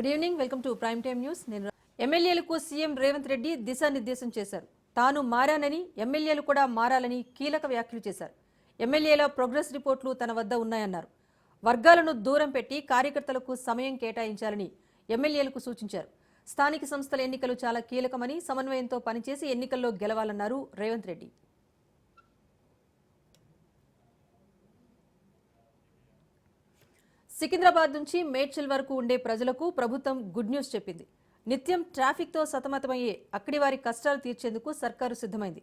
Good evening welcome to prime time news నేను ఎమ్మెల్యేలకు CM Revanth Reddy దిశానిర్దేశం చేశారు. తాను మారానని ఎమ్మెల్యేలు కూడా మారాలని కీలక వ్యాఖ్యలు చేశారు. ఎమ్మెల్యేల ప్రోగ్రెస్ రిపోర్ట్లు తన వద్ద ఉన్నాయన్నారు. వర్గాలను దూరం పెట్టి కార్యకర్తలకు సమయం కేటాయించాలని ఎమ్మెల్యేలకు సూచించారు. స్థానిక సంస్థల ఎన్నికలు చాలా కీలకమని సమన్వయంతో పనిచేసి ఎన్నికల్లో గెలవాలన్నారు రేవంత్ రెడ్డి. సికింద్రాబాద్ నుంచి మేడ్చల్ వరకు ఉండే ప్రజలకు ప్రభుత్వం గుడ్ న్యూస్ చెప్పింది. నిత్యం ట్రాఫిక్తో సతమతమయ్యే అక్కడి వారి కష్టాలు తీర్చేందుకు సర్కారు సిద్ధమైంది.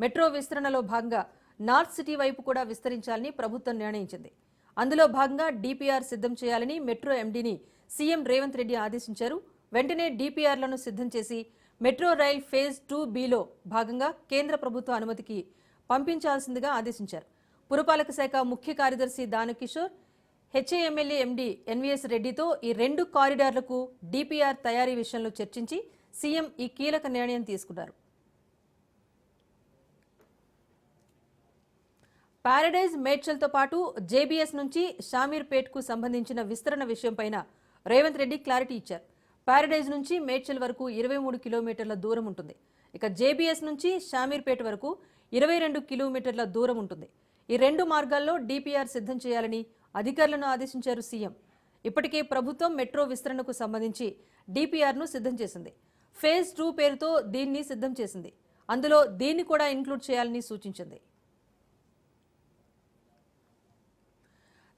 మెట్రో విస్తరణలో భాగంగా నార్త్ సిటీ వైపు కూడా విస్తరించాలని ప్రభుత్వం నిర్ణయించింది. అందులో భాగంగా డిపిఆర్ సిద్ధం చేయాలని మెట్రో ఎండీని సీఎం రేవంత్ రెడ్డి ఆదేశించారు. వెంటనే డీపీఆర్లను సిద్ధం చేసి మెట్రో రైల్ ఫేజ్ టూ బిలో భాగంగా కేంద్ర ప్రభుత్వ అనుమతికి పంపించాల్సిందిగా ఆదేశించారు. పురపాలక శాఖ ముఖ్య కార్యదర్శి దానకిషోర్ హెచ్ఏఎంఎల్ఏ ఎండీ ఎన్వీఎస్ రెడ్డితో ఈ రెండు కారిడార్లకు డిపిఆర్ తయారీ విషయంలో చర్చించి సీఎం ఈ కీలక నిర్ణయం తీసుకున్నారు. పారడైజ్ మేడ్చల్తో పాటు జేబీఎస్ నుంచి షామీర్పేట్కు సంబంధించిన విస్తరణ విషయంపైన రేవంత్ రెడ్డి క్లారిటీ ఇచ్చారు. ప్యారడైజ్ నుంచి మేడ్చల్ వరకు ఇరవై మూడు కిలోమీటర్ల దూరం ఉంటుంది. ఇక జేబీఎస్ నుంచి షామీర్పేట వరకు ఇరవై రెండు కిలోమీటర్ల దూరం ఉంటుంది. ఈ రెండు మార్గాల్లో డిపిఆర్ సిద్ధం చేయాలని అధికారులను ఆదేశించారు సీఎం. ఇప్పటికే ప్రభుత్వం మెట్రో విస్తరణకు సంబంధించి డీపీఆర్ను సిద్ధం చేసింది. ఫేజ్ టూ పేరుతో దీన్ని సిద్ధం చేసింది. అందులో దీన్ని కూడా ఇంక్లూడ్ చేయాలని సూచించింది.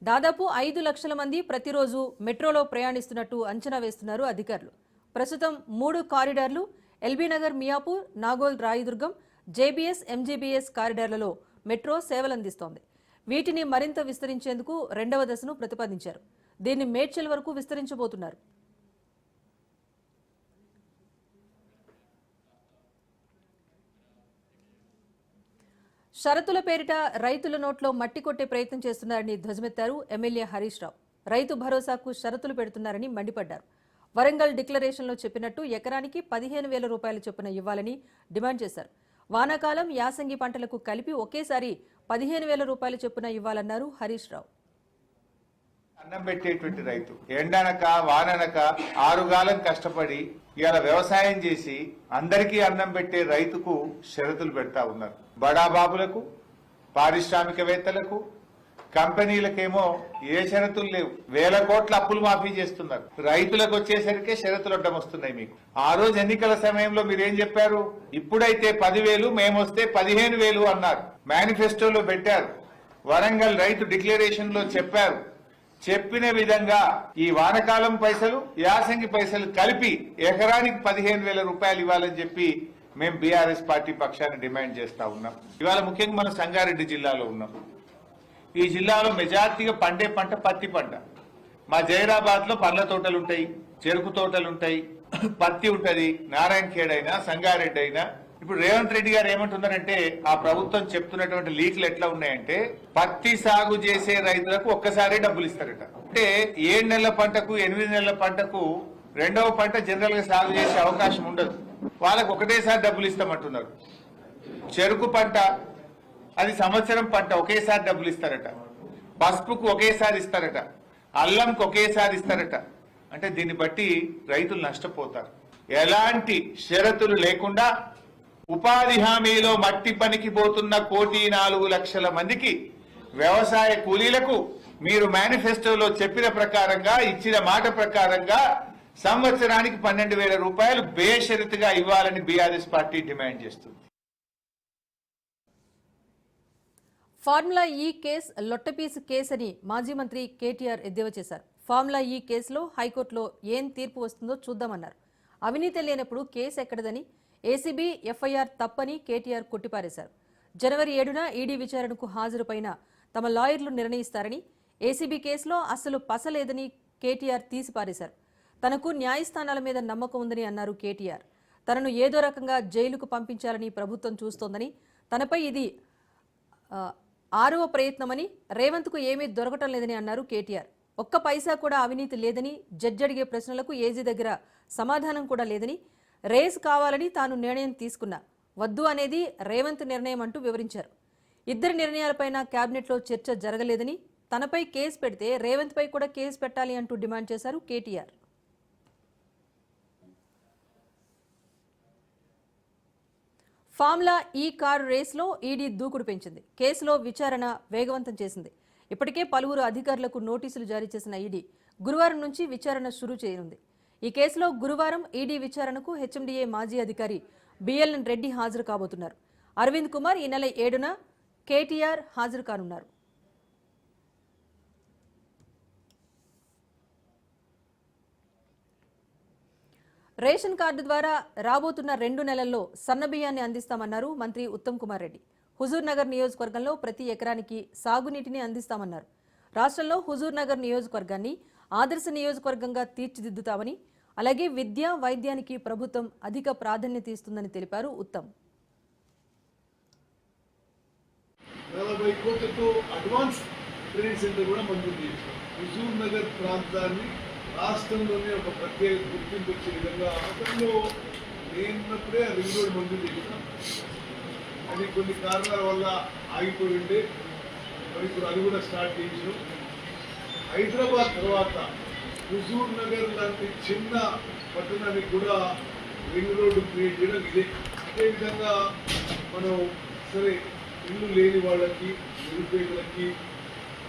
దాదాపు ఐదు లక్షల మంది ప్రతిరోజు మెట్రోలో ప్రయాణిస్తున్నట్టు అంచనా వేస్తున్నారు అధికారులు. ప్రస్తుతం మూడు కారిడార్లు ఎల్బీనగర్ మియాపూర్ నాగోల్ రాయదుర్గం జేబీఎస్ ఎంజీబీఎస్ కారిడార్లలో మెట్రో సేవలందిస్తోంది. వీటిని మరింత విస్తరించేందుకు రెండవ దశను ప్రతిపాదించారు. దీన్ని మేడ్చల్ వరకు విస్తరించబోతున్నారు. షరతుల పేరిట రైతుల నోట్లో మట్టి కొట్టే ప్రయత్నం చేస్తున్నారని ధ్వజమెత్తారు ఎమ్మెల్యే హరీష్ రావు. రైతు భరోసాకు షరతులు పెడుతున్నారని మండిపడ్డారు. వరంగల్ డిక్లరేషన్లో చెప్పినట్టు ఎకరానికి పదిహేను వేల రూపాయల చొప్పున ఇవ్వాలని డిమాండ్ చేశారు. వానాకాలం యాసంగి పంటలకు కలిపి ఒకేసారి పదిహేను వేల రూపాయల చొప్పున ఇవ్వాలన్నారు హరీష్ రావు. అన్నం పెట్టేటువంటి రైతు ఎండనక వాననక ఆరుగాలం కష్టపడి ఇలా వ్యవసాయం చేసి అందరికీ అన్నం పెట్టే రైతుకు షరతులు పెడతా ఉన్నారు. బడా బాబులకు పారిశ్రామికవేత్తలకు కంపెనీలకేమో ఏ షరతులు లేవు. వేల కోట్ల అప్పులు మాఫీ చేస్తున్నారు. రైతులకు వచ్చేసరికి షరతులు అడ్డం వస్తున్నాయి మీకు. ఆ రోజు ఎన్నికల సమయంలో మీరేం చెప్పారు? ఇప్పుడైతే పదివేలు మేమొస్తే పదిహేను వేలు అన్నారు. మేనిఫెస్టోలో పెట్టారు. వరంగల్ రైతు డిక్లరేషన్లో చెప్పారు. చెప్పిన విధంగా ఈ వానకాలం పైసలు యాసంగి పైసలు కలిపి ఎకరానికి పదిహేను వేల రూపాయలు ఇవ్వాలని చెప్పి మేము బీఆర్ఎస్ పార్టీ పక్షాన్ని డిమాండ్ చేస్తా ఉన్నాం. ఇవాళ ముఖ్యంగా మనం సంగారెడ్డి జిల్లాలో ఉన్నాం. ఈ జిల్లాలో మెజార్టీగా పండే పంట పత్తి పంట. మా జైరాబాద్లో పండ్ల తోటలు ఉంటాయి చెరుకు తోటలు ఉంటాయి పత్తి ఉంటుంది నారాయణ ఖేడ్ అయినా సంగారెడ్డి అయినా ఇప్పుడు రేవంత్ రెడ్డి గారు ఏమంటున్నారంటే ఆ ప్రభుత్వం చెప్తున్నటువంటి లీకులు ఎట్లా ఉన్నాయంటే పత్తి సాగు చేసే రైతులకు ఒక్కసారి డబ్బులు ఇస్తారట. అంటే ఏడు నెలల పంటకు ఎనిమిది నెలల పంటకు రెండవ పంట జనరల్గా సాగు చేసే అవకాశం ఉండదు. వాళ్ళకు ఒకటేసారి డబ్బులు ఇస్తామంటున్నారు. చెరుకు పంట అది సంవత్సరం పంట ఒకేసారి డబ్బులు ఇస్తారట. పసుపుకు ఒకేసారి ఇస్తారట. అల్లంకు ఒకేసారి ఇస్తారట. అంటే దీన్ని బట్టి రైతులు నష్టపోతారు. ఎలాంటి షరతులు లేకుండా ఉపాధి హామీలో మట్టి పనికి పోతున్న కోటి నాలుగు లక్షల మందికి వ్యవసాయ కూలీలకు మీరు మేనిఫెస్టోలో చెప్పిన ప్రకారంగా ఇచ్చిన మాట ప్రకారంగా సంవత్సరానికి పన్నెండు వేల రూపాయలు బేషరతుగా ఇవ్వాలని బీఆర్ఎస్ పార్టీ డిమాండ్ చేస్తుంది. ఫార్ములా ఈ కేసు లొట్టపీసు కేసు అని మాజీ మంత్రి కేటీఆర్ ఎద్దేవా చేశారు. ఫార్ములా ఈ కేసులో హైకోర్టులో ఏం తీర్పు వస్తుందో చూద్దామన్నారు. అవినీతి లేనప్పుడు కేసు ఎక్కడదని ఏసీబీ ఎఫ్ఐఆర్ తప్పని కేటీఆర్ కొట్టిపారేశారు. జనవరి ఏడున ఈడీ విచారణకు హాజరుపైన తమ లాయర్లు నిర్ణయిస్తారని ఏసీబీ కేసులో అసలు పసలేదని కేటీఆర్ తీసిపారేశారు. తనకు న్యాయస్థానాల మీద నమ్మకం ఉందని అన్నారు కేటీఆర్. తనను ఏదో రకంగా జైలుకు పంపించాలని ప్రభుత్వం చూస్తోందని తనపై ఇది ఆరవ ప్రయత్నమని రేవంత్కు ఏమీ దొరకటం లేదని అన్నారు కేటీఆర్. ఒక్క పైసా కూడా అవినీతి లేదని జడ్జి అడిగే ప్రశ్నలకు ఏజీ దగ్గర సమాధానం కూడా లేదని రేస్ కావాలని తాను నిర్ణయం తీసుకున్నా. వద్దు అనేది రేవంత్ నిర్ణయం అంటూ వివరించారు. ఇద్దరి నిర్ణయాలపైన కేబినెట్లో చర్చ జరగలేదని తనపై కేసు పెడితే రేవంత్పై కూడా కేసు పెట్టాలి అంటూ డిమాండ్ చేశారు కేటీఆర్. ఫార్ములా ఈ కారు రేస్లో ఈడీ దూకుడు పెంచింది. కేసులో విచారణ వేగవంతం చేసింది. ఇప్పటికే పలువురు అధికారులకు నోటీసులు జారీ చేసిన ఈడీ గురువారం నుంచి విచారణ షురూ చేయనుంది. ఈ కేసులో గురువారం ఈడీ విచారణకు హెచ్ఎండిఏ మాజీ అధికారి బిఎల్ఎన్ రెడ్డి హాజరు కాబోతున్నారు. అరవింద్ కుమార్ ఈ నెల ఏడున కేటీఆర్ హాజరు కానున్నారు. రేషన్ కార్డు ద్వారా రాబోతున్న రెండు నెలల్లో సన్నబియ్యాన్ని అందిస్తామన్నారు మంత్రి ఉత్తమ్ కుమార్ రెడ్డి. హుజూర్ నగర్ నియోజకవర్గంలో ప్రతి ఎకరానికి సాగునీటిని అందిస్తామన్నారు. రాష్ట్రంలో హుజూర్ నగర్ నియోజకవర్గాన్ని ఆదర్శ నియోజకవర్గంగా తీర్చిదిద్దుతామని అలాగే విద్య వైద్యానికి ప్రభుత్వం అధిక ప్రాధాన్యత ఇస్తుందని తెలిపారు ఉత్తమ్. నలభై కోట్లతో అడ్వాన్స్ ట్రైనింగ్ సెంటర్ కూడా మంజూరు చేశాం హుజూర్ నగర్ ప్రాంతాన్ని రాష్ట్రంలోనే ఒక ప్రత్యేక గుర్తింపు వచ్చే విధంగా గతంలో నేనున్నప్పుడే ఆ రింగ్ రోడ్ మంజూరు అది కొన్ని కారణాల వల్ల ఆగిపోయి ఉండే మరి ఇప్పుడు అది కూడా స్టార్ట్ చేసాం హైదరాబాద్ తర్వాత హుజూర్ నగర్ లాంటి చిన్న పట్టణానికి కూడా రింగ్ రోడ్డు క్రియేట్ చేయడం ఇదే. అదేవిధంగా మనం సరే ఇల్లు లేని వాళ్ళకి నిరుపేదలకి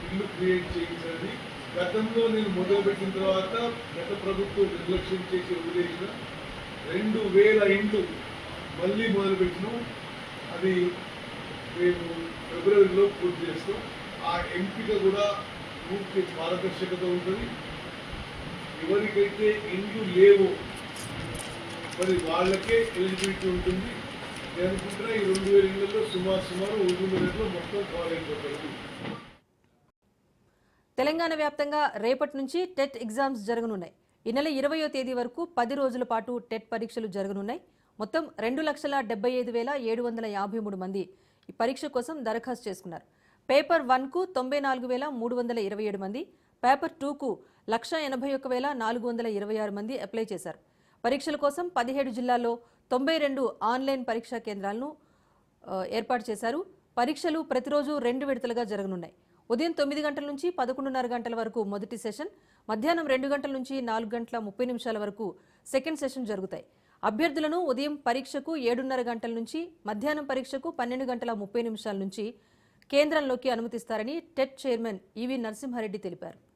ఇల్లు క్రియేట్ చేయించాలి గతంలో నేను మొదలుపెట్టిన తర్వాత గత ప్రభుత్వం నిర్లక్ష్యం చేసి వదిలేసిన రెండు వేల ఇండ్లు మళ్ళీ మొదలుపెట్టినాం. అది మేము ఫిబ్రవరిలో పూర్తి చేస్తాం. ఆ ఎంపిక కూడా పూర్తి పారదర్శకత ఉంటుంది. ఎవరికైతే ఇండ్లు లేవో మరి వాళ్ళకే ఎలిజిబిలిటీ ఉంటుంది. నేను అనుకుంటున్నా ఈ రెండు వేల ఇళ్ళలో సుమారు సుమారు ఊరులో మొత్తం కవర్ అయిపోతుంది తెలంగాణ వ్యాప్తంగా రేపటి నుంచి టెట్ ఎగ్జామ్స్ జరగనున్నాయి. ఈ నెల ఇరవయో తేదీ వరకు పది రోజుల పాటు టెట్ పరీక్షలు జరగనున్నాయి. మొత్తం రెండు లక్షల డెబ్బై ఐదు వేల ఏడు వందల యాభై మూడు మంది ఈ పరీక్ష కోసం దరఖాస్తు చేసుకున్నారు. పేపర్ వన్కు తొంభై నాలుగు వేల మూడు వందల ఇరవై ఏడు మంది పేపర్ టూకు లక్ష ఎనభై ఒక్క వేల నాలుగు వందల ఇరవై ఆరు మంది అప్లై చేశారు. పరీక్షల కోసం పదిహేడు జిల్లాల్లో తొంభై రెండు ఆన్లైన్ పరీక్షా కేంద్రాలను ఏర్పాటు చేశారు. పరీక్షలు ప్రతిరోజు రెండు విడతలుగా జరగనున్నాయి. ఉదయం తొమ్మిది గంటల నుంచి పదకొండున్నర గంటల వరకు మొదటి సెషన్ మధ్యాహ్నం రెండు గంటల నుంచి నాలుగు గంటల ముప్పై నిమిషాల వరకు సెకండ్ సెషన్ జరుగుతాయి. అభ్యర్థులను ఉదయం పరీక్షకు ఏడున్నర గంటల నుంచి మధ్యాహ్నం పరీక్షకు పన్నెండు గంటల ముప్పై నిమిషాల నుంచి కేంద్రంలోకి అనుమతిస్తారని TET chairman E V Narasimha Reddy తెలిపారు.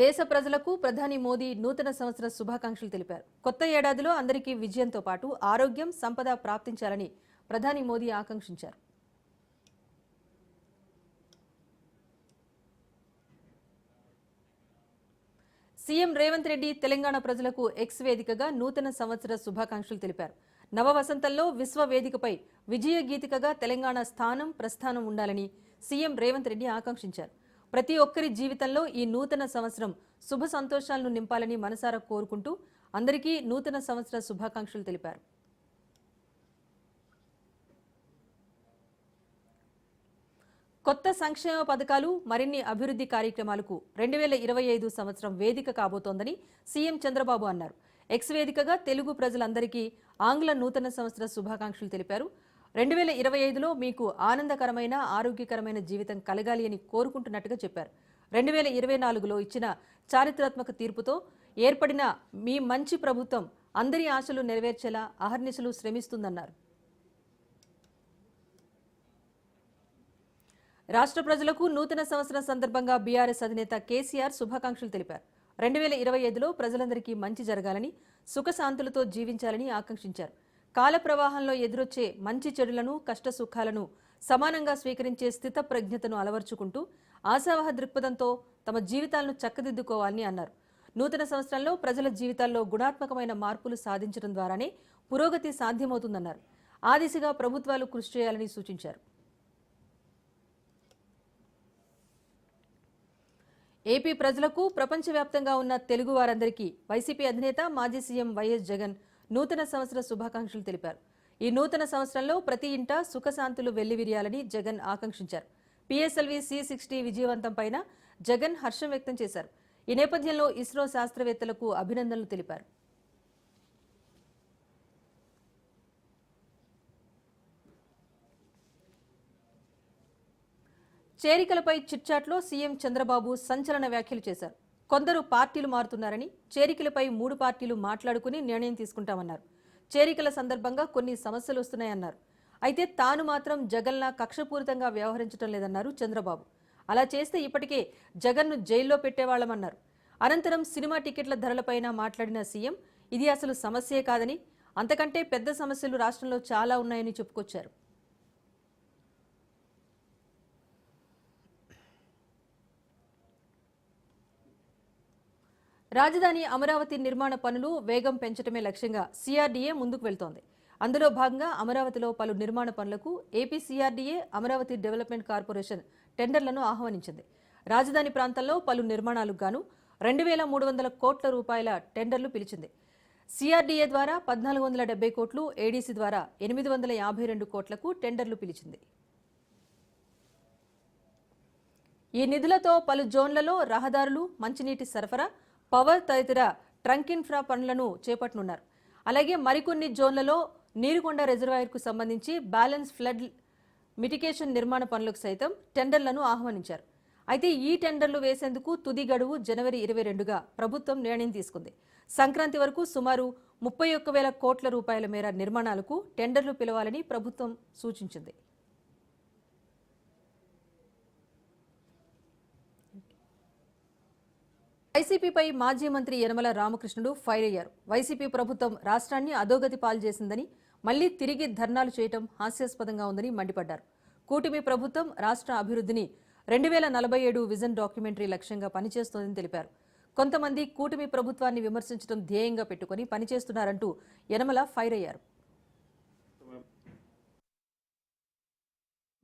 దేశ ప్రజలకు ప్రధాని మోదీ నూతన సంవత్సర శుభాకాంక్షలు తెలిపారు. కొత్త ఏడాదిలో అందరికీ విజయంతో పాటు ఆరోగ్యం సంపద ప్రాప్తించాలని ప్రధాని మోదీ ఆకాంక్షించారు. సీఎం రేవంత్ రెడ్డి తెలంగాణ ప్రజలకు ఎక్స్ వేదికగా నూతన సంవత్సర శుభాకాంక్షలు తెలిపారు. నవ వసంతంలో విశ్వ వేదికపై విజయ గీతికగా తెలంగాణ స్థానం ప్రస్థానం ఉండాలని సీఎం రేవంత్ రెడ్డి ఆకాంక్షించారు. ప్రతి ఒక్కరి జీవితంలో ఈ నూతన సంవత్సరం శుభ సంతోషాలను నింపాలని మనసారా కోరుకుంటూ అందరికీ నూతన సంవత్సర శుభాకాంక్షలు తెలిపారు. కొత్త సంక్షేమ పథకాలు మరిన్ని అభివృద్ధి కార్యక్రమాలకు రెండు వేల ఇరవై ఐదు సంవత్సరం వేదిక కాబోతోందని సీఎం చంద్రబాబు అన్నారు. ఎక్స్ వేదికగా తెలుగు ప్రజలందరికీ ఆంగ్ల నూతన సంవత్సర శుభాకాంక్షలు తెలిపారు. రెండు వేల ఇరవై ఐదులో మీకు ఆనందకరమైన ఆరోగ్యకరమైన జీవితం కలగాలి అని కోరుకుంటున్నట్టుగా చెప్పారు. రెండు వేల ఇరవై నాలుగులో ఇచ్చిన చారిత్రాత్మక తీర్పుతో ఏర్పడిన మీ మంచి ప్రభుత్వం అందరి ఆశలు నెరవేర్చేలా అహర్నిశలు శ్రమిస్తుందన్నారు. రాష్ట్ర ప్రజలకు నూతన సంవత్సరం సందర్భంగా బీఆర్ఎస్ అధినేత కేసీఆర్ శుభాకాంక్షలు తెలిపారు. రెండు వేల ఇరవై ఐదులో ప్రజలందరికీ మంచి జరగాలని సుఖశాంతులతో జీవించాలని ఆకాంక్షించారు. కాల ప్రవాహంలో ఎదురొచ్చే మంచి చెడులను కష్ట సుఖాలను సమానంగా స్వీకరించే స్థిత ప్రజ్ఞతను అలవర్చుకుంటూ ఆశావహ దృక్పథంతో తమ జీవితాలను చక్కదిద్దుకోవాలని అన్నారు. నూతన సంవత్సరంలో ప్రజల జీవితాల్లో గుణాత్మకమైన మార్పులు సాధించడం ద్వారానే పురోగతి సాధ్యమవుతుందన్నారు. ఆ దిశగా ప్రభుత్వాలు కృషి చేయాలని సూచించారు. ఏపీ ప్రజలకు ప్రపంచవ్యాప్తంగా ఉన్న తెలుగు వారందరికీ వైసీపీ అధినేత మాజీ సీఎం వైఎస్ జగన్ నూతన సంవత్సర శుభాకాంక్షలు తెలిపారు. ఈ నూతన సంవత్సరంలో ప్రతి ఇంట సుఖశాంతులు వెల్లివిరియాలని జగన్ ఆకాంక్షించారు. పిఎస్ఎల్వి సి సిక్స్టీ విజయవంతం పైన జగన్ హర్షం వ్యక్తం చేశారు. ఈ నేపథ్యంలో ఇస్రో శాస్త్రవేత్తలకు అభినందనలు తెలిపారు. చేరికలపై చిట్చాట్లో సీఎం చంద్రబాబు సంచలన వ్యాఖ్యలు చేశారు. కొందరు పార్టీలు మారుతున్నారని చేరికలపై మూడు పార్టీలు మాట్లాడుకుని నిర్ణయం తీసుకుంటామన్నారు. చేరికల సందర్భంగా కొన్ని సమస్యలు వస్తున్నాయన్నారు. అయితే తాను మాత్రం జగన్లా కక్షపూరితంగా వ్యవహరించడం లేదన్నారు చంద్రబాబు. అలా చేస్తే ఇప్పటికే జగన్ను జైల్లో పెట్టేవాళ్ళమన్నారు అనంతరం సినిమా టికెట్ల ధరలపైన మాట్లాడిన సీఎం ఇది అసలు సమస్యే కాదని అంతకంటే పెద్ద సమస్యలు రాష్ట్రంలో చాలా ఉన్నాయని చెప్పుకొచ్చారు. రాజధాని అమరావతి నిర్మాణ పనులు వేగం పెంచడమే లక్ష్యంగా సిఆర్డీఏ ముందుకు వెళ్తోంది. అందులో భాగంగా అమరావతిలో పలు నిర్మాణ పనులకు AP CRDA Amaravati development corporation టెండర్లను ఆహ్వానించింది. రాజధాని ప్రాంతంలో పలు నిర్మాణాలకు గాను రెండు వేల మూడు వందల కోట్ల రూపాయల టెండర్లు పిలిచింది. సిఆర్డీఏ ద్వారా పద్నాలుగు వందల డెబ్బై కోట్లు ఏడీసీ ద్వారా ఎనిమిది వందల యాభై రెండు కోట్లకు టెండర్లు పిలిచింది. ఈ నిధులతో పలు జోన్లలో రహదారులు మంచినీటి సరఫరా పవర్ తదితర ట్రంక్ ఇన్ఫ్రా పనులను చేపట్టనున్నారు. అలాగే మరికొన్ని జోన్లలో నీరుకొండ రిజర్వాయర్కు సంబంధించి బ్యాలెన్స్ ఫ్లడ్ మిటికేషన్ నిర్మాణ పనులకు సైతం టెండర్లను ఆహ్వానించారు. అయితే ఈ టెండర్లు వేసేందుకు తుది గడువు జనవరి ఇరవై రెండుగా ప్రభుత్వం నిర్ణయం తీసుకుంది. సంక్రాంతి వరకు సుమారు ముప్పై ఒక్క వేల కోట్ల రూపాయల మేర నిర్మాణాలకు టెండర్లు పిలవాలని ప్రభుత్వం సూచించింది. వైసీపీపై మాజీ మంత్రి యనమల రామకృష్ణుడు ఫైర్ అయ్యారు. వైసీపీ ప్రభుత్వం రాష్ట్రాన్ని అధోగతి పాలు చేసిందని మళ్ళీ తిరిగి ధర్నాలు చేయటం హాస్యాస్పదంగా ఉందని మండిపడ్డారు. కూటమి ప్రభుత్వం రాష్ట్ర అభివృద్ధిని రెండు వేల నలభై ఏడు విజన్ డాక్యుమెంటరీ లక్ష్యంగా పనిచేస్తోందని తెలిపారు. కొంతమంది కూటమి ప్రభుత్వాన్ని విమర్శించడం ధ్యేయంగా పెట్టుకుని పనిచేస్తున్నారంటూ యనమల ఫైర్ అయ్యారు.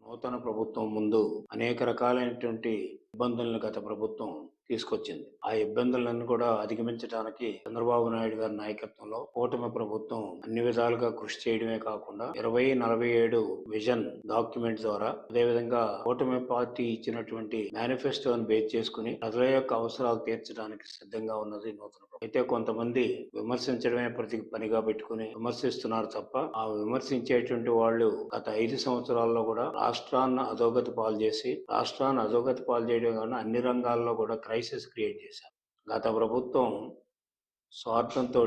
నూతన ప్రభుత్వం ముందు అనేక రకాలైనటువంటి ఇబ్బందులను గత ప్రభుత్వం తీసుకొచ్చింది. ఆ ఇబ్బందులను కూడా అధిగమించడానికి చంద్రబాబు నాయుడు గారి నాయకత్వంలో కూటమి ప్రభుత్వం అన్ని విధాలుగా కృషి చేయడమే కాకుండా ఇరవై నలభై ఏడు విజన్ డాక్యుమెంట్ ద్వారా అదేవిధంగా కూటమి పార్టీ ఇచ్చినటువంటి మేనిఫెస్టోను బేస్ చేసుకుని ప్రజల యొక్క అవసరాలు తీర్చడానికి సిద్ధంగా ఉన్నది నూతన అయితే కొంతమంది విమర్శించడమే ప్రతి పనిగా పెట్టుకుని విమర్శిస్తున్నారు తప్ప ఆ విమర్శించేటువంటి వాళ్ళు గత ఐదు సంవత్సరాల్లో కూడా రాష్ట్రాన్ని అధోగతి పాలు చేసి రాష్ట్రాన్ని అధోగతి పాలు చేయడం కాకుండా అన్ని రంగాల్లో కూడా క్రైసిస్ క్రియేట్ చేశారు. గత ప్రభుత్వం స్వార్థంతో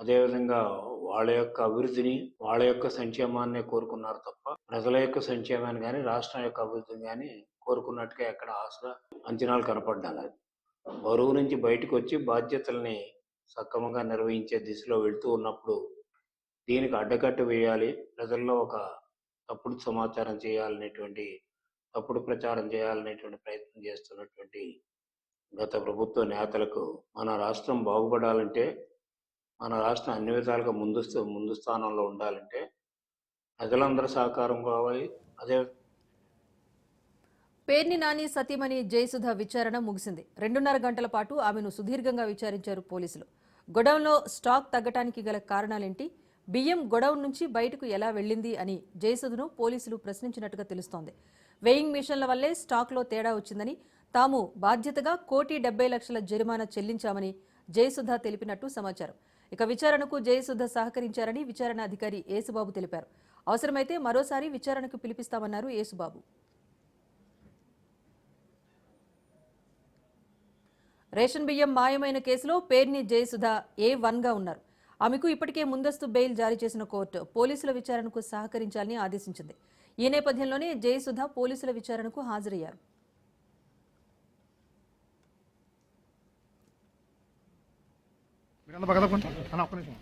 అదేవిధంగా వాళ్ళ యొక్క అభివృద్ధిని వాళ్ళ యొక్క సంక్షేమాన్ని కోరుకున్నారు తప్ప ప్రజల యొక్క సంక్షేమాన్ని కానీ రాష్ట్రం యొక్క అభివృద్ధిని కానీ కోరుకున్నట్టుగా ఎక్కడ ఆశ అంచనాలు కనపడ్డాలి బరువు నుంచి బయటకు వచ్చి బాధ్యతల్ని సక్రమంగా నిర్వహించే దిశలో వెళ్తూ ఉన్నప్పుడు దీనికి అడ్డకట్ట వేయాలి. ప్రజల్లో ఒక తప్పుడు సమాచారం చేయాలనేటువంటి తప్పుడు ప్రచారం చేయాలనేటువంటి ప్రయత్నం చేస్తున్నటువంటి గత ప్రభుత్వ నేతలకు మన రాష్ట్రం బాగుపడాలంటే మన రాష్ట్రం అన్ని విధాలుగా ముందు ముందు స్థానంలో ఉండాలంటే ప్రజలందరి సహకారం కావాలి. అదే పేర్ని నాని సతీమణి జయసుధ విచారణ ముగిసింది. రెండున్నర గంటల పాటు ఆమెను సుదీర్ఘంగా విచారించారు పోలీసులు. గొడౌన్లో స్టాక్ తగ్గటానికి గల కారణాలేంటి? బియ్యం గొడౌన్ నుంచి బయటకు ఎలా వెళ్ళింది అని జయసుధను పోలీసులు ప్రశ్నించినట్టుగా తెలుస్తోంది. వెయింగ్ మిషన్ల వల్లే స్టాక్లో తేడా వచ్చిందని తాము బాధ్యతగా కోటి డెబ్బై లక్షల జరిమానా చెల్లించామని జయసుధ తెలిపినట్టు సమాచారం. ఇక విచారణకు జయసుధ సహకరించారని విచారణ అధికారి యేసుబాబు తెలిపారు. అవసరమైతే మరోసారి విచారణకు పిలిపిస్తామన్నారు యేసుబాబు రేషన్ బియ్యం మాయమైన కేసులో పేర్ని జయసుధ ఏ వన్గా ఉన్నారు. ఆమెకు ఇప్పటికే ముందస్తు బెయిల్ జారీ చేసిన కోర్టు పోలీసుల విచారణకు సహకరించాలని ఆదేశించింది. ఈ నేపథ్యంలోనే జయసుధ పోలీసుల విచారణకు హాజరయ్యారు. అన్న ఒక్క నిమిషం.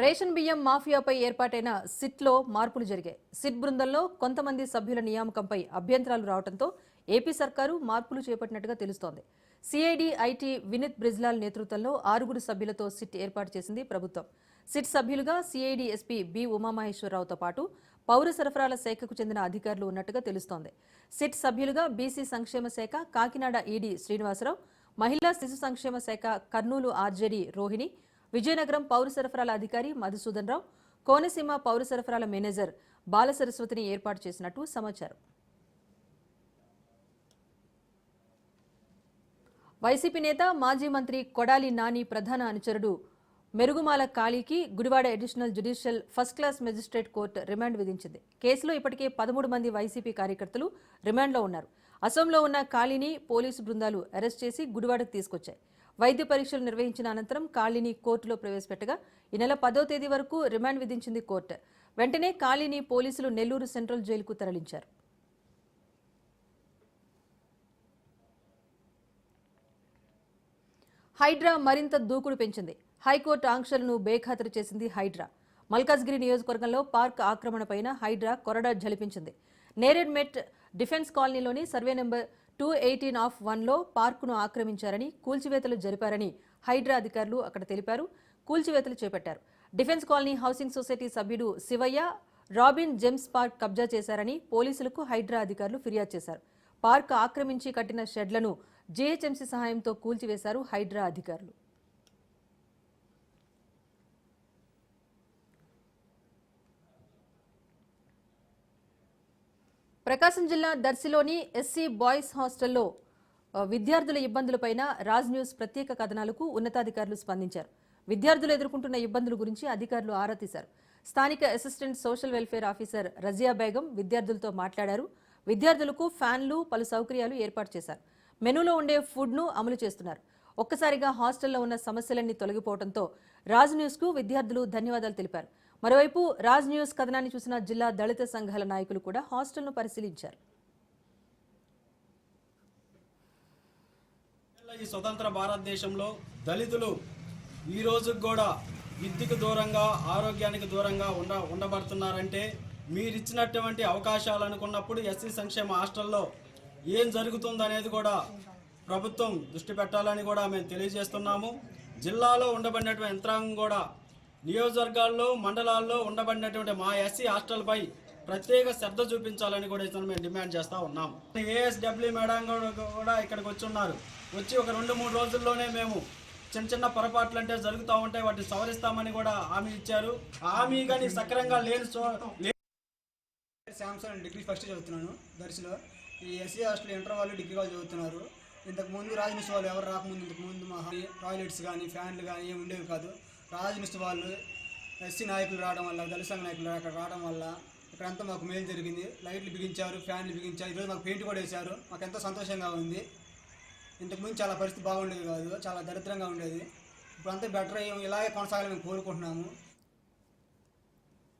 రేషన్ బియ్యం మాఫియాపై ఏర్పాటైన సిట్లో మార్పులు జరిగాయి. సిట్ బృందంలో కొంతమంది సభ్యుల నియామకంపై అభ్యంతరాలు రావడంతో ఏపీ సర్కారు మార్పులు చేపట్టినట్టుగా తెలుస్తోంది. సిఐడి ఐటీ వినిత్ బ్రిజ్లాల్ నేతృత్వంలో ఆరుగురు సభ్యులతో సిట్ ఏర్పాటు చేసింది ప్రభుత్వం. సిట్ సభ్యులుగా సిఐడి ఎస్పీ బి ఉమామహేశ్వరరావుతో పాటు పౌర సరఫరాల శాఖకు చెందిన అధికారులు ఉన్నట్టుగా తెలుస్తోంది. సిట్ సభ్యులుగా బీసీ సంక్షేమ శాఖ కాకినాడ ఈడీ శ్రీనివాసరావు మహిళా శిశు సంక్షేమ శాఖ కర్నూలు ఆర్జేడీ రోహిణి విజయనగరం పౌర సరఫరాల అధికారి మధుసూదన్ రావు కోనసీమ పౌర సరఫరాల మేనేజర్ బాలసరస్వతిని ఏర్పాటు చేసినట్టు సమాచారం. వైసీపీ నేత మాజీ మంత్రి కొడాలి నాని ప్రధాన అనుచరుడు Merugumala కాళీకి Gudivada additional judicial first class magistrate court remand విధించింది. కేసులో ఇప్పటికే పదమూడు మంది వైసీపీ కార్యకర్తలు రిమాండ్లో ఉన్నారు. అసోంలో ఉన్న కాళీని పోలీసు బృందాలు అరెస్ట్ చేసి గుడివాడకు తీసుకొచ్చాయి. వైద్య పరీక్షలు నిర్వహించిన అనంతరం కాళీని కోర్టులో ప్రవేశపెట్టగా ఈ నెల పదో తేదీ వరకు రిమాండ్ విధించింది కోర్టు. వెంటనే కాళీని పోలీసులు నెల్లూరు సెంట్రల్ జైలుకు తరలించారు. హైడ్రా మరింత దూకుడు పెంచింది. హైకోర్టు ఆంక్షలను బేఖాతరు చేసింది హైడ్రా. మల్కాజ్గిరి నియోజకవర్గంలో పార్క్ ఆక్రమణపైన హైడ్రా కొరడా జలిపించింది నేరెడ్మెట్ డిఫెన్స్ కాలనీలోని survey number two eighteen of వన్లో పార్కును ఆక్రమించారని కూల్చివేతలు జరిపారని హైడ్రా అధికారులు అక్కడ తెలిపారు. కూల్చివేతలు చేపట్టారు. డిఫెన్స్ కాలనీ హౌసింగ్ సొసైటీ సభ్యుడు శివయ్య రాబిన్ జెమ్స్ పార్క్ కబ్జా చేశారని పోలీసులకు హైడ్రా అధికారులు ఫిర్యాదు చేశారు. పార్క్ ఆక్రమించి కట్టిన షెడ్లను జీహెచ్ఎంసీ సహాయంతో కూల్చివేశారు హైడ్రా అధికారులు. ప్రకాశం జిల్లా దర్శిలోని ఎస్సీ బాయ్స్ హాస్టల్లో విద్యార్థుల ఇబ్బందులపైన రాజ్ న్యూస్ ప్రత్యేక కథనాలకు ఉన్నతాధికారులు స్పందించారు. విద్యార్థులు ఎదుర్కొంటున్న ఇబ్బందుల గురించి అధికారులు ఆరా తీశారు. స్థానిక assistant social welfare officer Razia Begum విద్యార్థులతో మాట్లాడారు. విద్యార్థులకు ఫ్యాన్లు పలు సౌకర్యాలు ఏర్పాటు చేశారు. మెనూలో ఉండే ఫుడ్ను అమలు చేస్తున్నారు. ఒక్కసారిగా హాస్టల్లో ఉన్న సమస్యలన్నీ తొలగిపోవడంతో రాజ్ న్యూస్కు విద్యార్థులు ధన్యవాదాలు తెలిపారు. మరోవైపు రాజ్ న్యూస్ కథనాన్ని చూసిన జిల్లా దళిత సంఘాల నాయకులు కూడా హాస్టల్ను పరిశీలించారు. ఈ స్వతంత్ర భారతదేశంలో దళితులు ఈ రోజు కూడా విద్యకు దూరంగా ఆరోగ్యానికి దూరంగా ఉండ ఉండబడుతున్నారంటే మీరిచ్చినటువంటి అవకాశాలు అనుకున్నప్పుడు ఎస్సీ సంక్షేమ హాస్టల్లో ఏం జరుగుతుందనేది కూడా ప్రభుత్వం దృష్టి పెట్టాలని కూడా మేము తెలియజేస్తున్నాము. జిల్లాలో ఉండబడినటువంటి యంత్రాంగం కూడా నియోజకవర్గాల్లో మండలాల్లో ఉండబడినటువంటి మా ఎస్సీ హాస్టల్పై ప్రత్యేక శ్రద్ధ చూపించాలని కూడా ఇతను మేము డిమాండ్ చేస్తూ ఉన్నాం. ఏఎస్డబ్ల్యూ మేడం కూడా- ఇక్కడికి వచ్చి ఉన్నారు వచ్చి ఒక రెండు మూడు రోజుల్లోనే మేము చిన్న చిన్న పొరపాట్లు అంటే జరుగుతూ ఉంటాయి వాటిని సవరిస్తామని కూడా హామీ ఇచ్చారు. హామీ కానీ సక్రంగా లేని శాంసంగ్ డిగ్రీ ఫస్ట్ చదువుతున్నాను దర్శిలో. ఈ ఎస్సీ హాస్టల్ ఇంటర్ వాళ్ళు డిగ్రీ వాళ్ళు చదువుతున్నారు. ఇంతకు ముందు వాళ్ళు ఎవరు రాకముందు ఇంతకు ముందు మా టాయిలెట్స్ కానీ ఫ్యాన్లు కానీ ఏమి ఉండేవి కాదు. రాజనిస్ వాళ్ళు ఎస్సీ నాయకులు రావడం వల్ల దళిత సంఘ నాయకులు అక్కడ రావడం వల్ల ఇక్కడంతా మాకు మేలు జరిగింది. లైట్లు బిగించారు ఫ్యాన్లు బిగించారు ఈరోజు మాకు పెయింట్ కూడా వేశారు. మాకు ఎంతో సంతోషంగా ఉంది. ఇంతకుముందు చాలా పరిస్థితి బాగుండేది కాదు చాలా దరిద్రంగా ఉండేది. ఇప్పుడు అంతా బెటర్ అయ్యాం ఇలాగే కొనసాగాలని మేము కోరుకుంటున్నాము.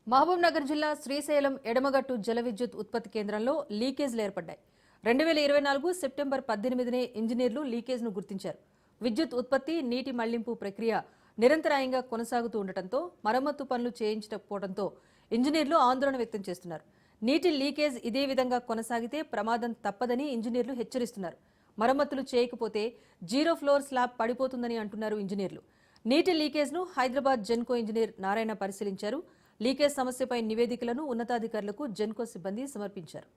మహబూబ్ నగర్ జిల్లా శ్రీశైలం ఎడమగట్టు జల విద్యుత్ ఉత్పత్తి కేంద్రంలో లీకేజ్లు ఏర్పడ్డాయి. రెండు వేల ఇరవై నాలుగు సెప్టెంబర్ పద్దెనిమిదినే ఇంజనీర్లు లీకేజ్ను గుర్తించారు. విద్యుత్ ఉత్పత్తి నీటి మళ్ళింపు ప్రక్రియ నిరంతరాయంగా కొనసాగుతూ ఉండటంతో మరమ్మతు పనులు చేయించకపోవడంతో ఇంజనీర్లు ఆందోళన వ్యక్తం చేస్తున్నారు. నీటి లీకేజ్ ఇదే విధంగా కొనసాగితే ప్రమాదం తప్పదని ఇంజనీర్లు హెచ్చరిస్తున్నారు. మరమ్మతులు చేయకపోతే జీరో ఫ్లోర్ స్లాబ్ పడిపోతుందని అంటున్నారు ఇంజనీర్లు. నీటి లీకేజ్ను హైదరాబాద్ జెన్కో ఇంజనీర్ నారాయణ పరిశీలించారు. లీకేజ్ సమస్యపై నివేదికలను ఉన్నతాధికారులకు జెన్కో సిబ్బంది సమర్పించారు.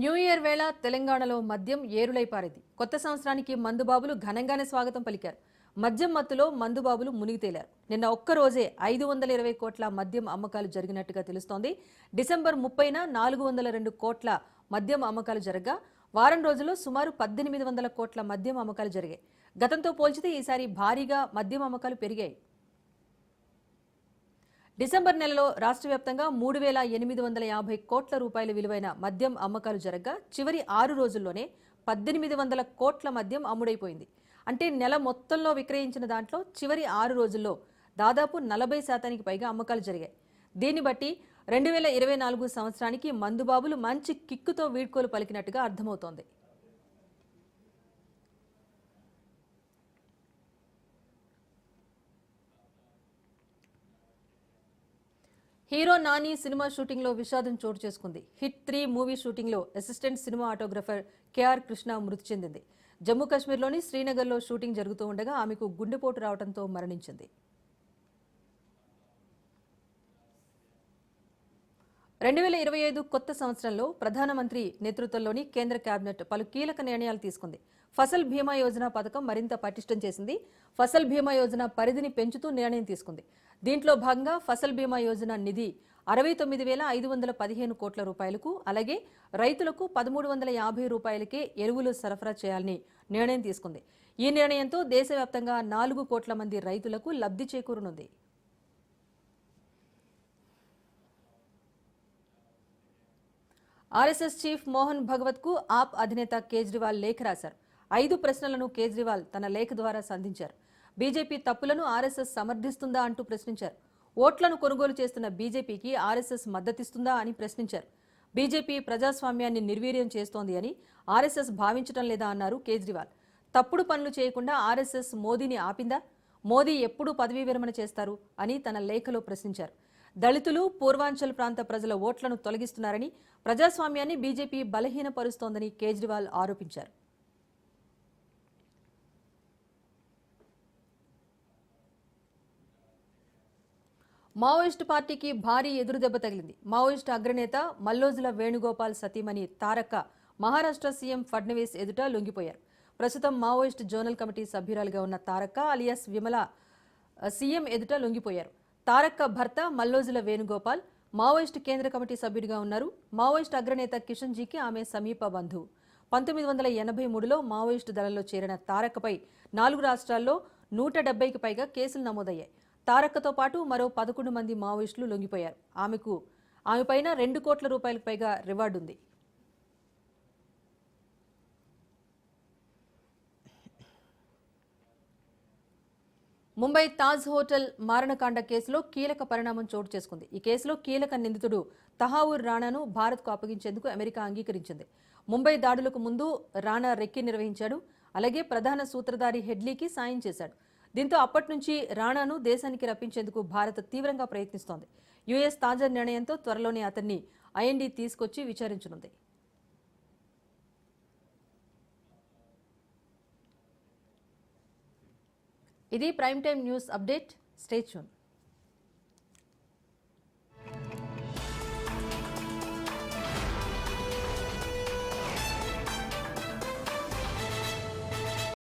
న్యూ ఇయర్ వేళ తెలంగాణలో మద్యం ఏరులైపారింది కొత్త సంవత్సరానికి మందుబాబులు ఘనంగానే స్వాగతం పలికారు. మద్యం మత్తులో మందుబాబులు మునిగి తేలారు. నిన్న ఒక్క రోజే ఐదు వందల ఇరవై కోట్ల మద్యం అమ్మకాలు జరిగినట్టుగా తెలుస్తోంది. డిసెంబర్ ముప్పైన నాలుగు వందల రెండు కోట్ల మద్యం అమ్మకాలు జరగగా. వారం రోజుల్లో సుమారు పద్దెనిమిది వందల కోట్ల మద్యం అమ్మకాలు జరిగాయి. గతంతో పోల్చితే ఈసారి భారీగా మద్యం అమ్మకాలు పెరిగాయి. డిసెంబర్ నెలలో రాష్ట్ర వ్యాప్తంగా మూడు వేల ఎనిమిది వందల యాభై కోట్ల రూపాయల విలువైన మద్యం అమ్మకాలు జరగ్గా చివరి ఆరు రోజుల్లోనే పద్దెనిమిది వందల కోట్ల మద్యం అమ్ముడైపోయింది. అంటే నెల మొత్తంలో విక్రయించిన దాంట్లో చివరి ఆరు రోజుల్లో దాదాపు నలభై శాతానికి పైగా అమ్మకాలు జరిగాయి. దీన్ని బట్టి రెండు వేల ఇరవై నాలుగు సంవత్సరానికి మందుబాబులు మంచి కిక్కుతో వీడ్కోలు పలికినట్టుగా అర్థమవుతోంది. హీరో నాని సినిమా షూటింగ్లో విషాదం చోటు చేసుకుంది. హిట్ త్రీ మూవీ షూటింగ్లో assistant cinematographer KR Krishna మృతి చెందింది. జమ్మూ కాశ్మీర్లోని శ్రీనగర్లో షూటింగ్ జరుగుతూ ఉండగా ఆమెకు గుండెపోటు రావడంతో మరణించింది. రెండు వేల ఇరవై ఐదు కొత్త సంవత్సరంలో ప్రధానమంత్రి నేతృత్వంలోని కేంద్ర కేబినెట్ పలు కీలక నిర్ణయాలు తీసుకుంది. ఫసల్ భీమా యోజన పథకం మరింత పటిష్టం చేసింది. ఫసల్ భీమా యోజన పరిధిని పెంచుతూ నిర్ణయం తీసుకుంది. దీంట్లో భాగంగా ఫసల్ భీమా యోజన నిధి అరవై తొమ్మిది వేల ఐదు వందల పదిహేను కోట్ల రూపాయలకు అలాగే రైతులకు పదమూడు వందల యాభై రూపాయలకే ఎరువులు సరఫరా చేయాలని నిర్ణయం తీసుకుంది. ఈ నిర్ణయంతో దేశవ్యాప్తంగా నాలుగు కోట్ల మంది రైతులకు లబ్ధి చేకూరనుంది. ఆర్ఎస్ఎస్ చీఫ్ మోహన్ భగవత్కు ఆప్ అధినేత కేజ్రీవాల్ లేఖ రాశారు. ఐదు ప్రశ్నలను కేజ్రీవాల్ తన లేఖ ద్వారా సంధించారు. బీజేపీ తప్పులను ఆర్ఎస్ఎస్ సమర్థిస్తుందా అంటూ ప్రశ్నించారు. ఓట్లను కొనుగోలు చేస్తున్న బీజేపీకి ఆర్ఎస్ఎస్ మద్దతిస్తుందా అని ప్రశ్నించారు. బీజేపీ ప్రజాస్వామ్యాన్ని నిర్వీర్యం చేస్తోంది అని ఆర్ఎస్ఎస్ భావించటం లేదా అన్నారు కేజ్రీవాల్. తప్పుడు పనులు చేయకుండా ఆర్ఎస్ఎస్ మోదీని ఆపిందా? మోదీ ఎప్పుడు పదవీ విరమణ చేస్తారు అని తన లేఖలో ప్రశ్నించారు. దళితులు పూర్వాంచల్ ప్రాంత ప్రజల ఓట్లను తొలగిస్తున్నారని ప్రజాస్వామ్యాన్ని బీజేపీ బలహీనపరుస్తోందని కేజ్రీవాల్ ఆరోపించారు. మావోయిస్టు పార్టీకి భారీ ఎదురుదెబ్బ తగిలింది. మావోయిస్టు అగ్రనేత మల్లోజుల వేణుగోపాల్ సతీమణి తారక్క మహారాష్ట్ర సీఎం ఫడ్నవీస్ ఎదుట లొంగిపోయారు. ప్రస్తుతం మావోయిస్టు జోనల్ కమిటీ సభ్యురాలుగా ఉన్న తారక్క అలియాస్ విమల సీఎం ఎదుట లొంగిపోయారు. తారక్క భర్త మల్లోజుల వేణుగోపాల్ మావోయిస్టు కేంద్ర కమిటీ సభ్యుడిగా ఉన్నారు. మావోయిస్టు అగ్రనేత కిషన్జీకి ఆమె సమీప బంధువు పంతొమ్మిది వందల ఎనభై మూడులో మావోయిస్టు దళంలో చేరిన తారక్కపై నాలుగు రాష్ట్రాల్లో నూట డెబ్బైకి పైగా కేసులు నమోదయ్యాయి. తారక్కతో పాటు మరో పదకొండు మంది మావోయిస్టులు లొంగిపోయారు. ఆమెకు ఆమెపైన రెండు కోట్ల రూపాయలకు పైగా రివార్డు ఉంది ముంబై తాజ్ హోటల్ మారణకాండ కేసులో కీలక పరిణామం చోటు చేసుకుంది. ఈ కేసులో కీలక నిందితుడు తహావూర్ రాణాను భారత్కు అప్పగించేందుకు అమెరికా అంగీకరించింది. ముంబై దాడులకు ముందు రాణా రెక్కి నిర్వహించాడు. అలాగే ప్రధాన సూత్రధారి హెడ్లీకి సాయం చేశాడు. దీంతో అప్పటి నుంచి రాణాను దేశానికి రప్పించేందుకు భారత్ తీవ్రంగా ప్రయత్నిస్తోంది. యుఎస్ తాజా నిర్ణయంతో త్వరలోనే అతన్ని ఐఎన్డీ తీసుకొచ్చి విచారించనుంది. ఇది prime time news update. Stay tuned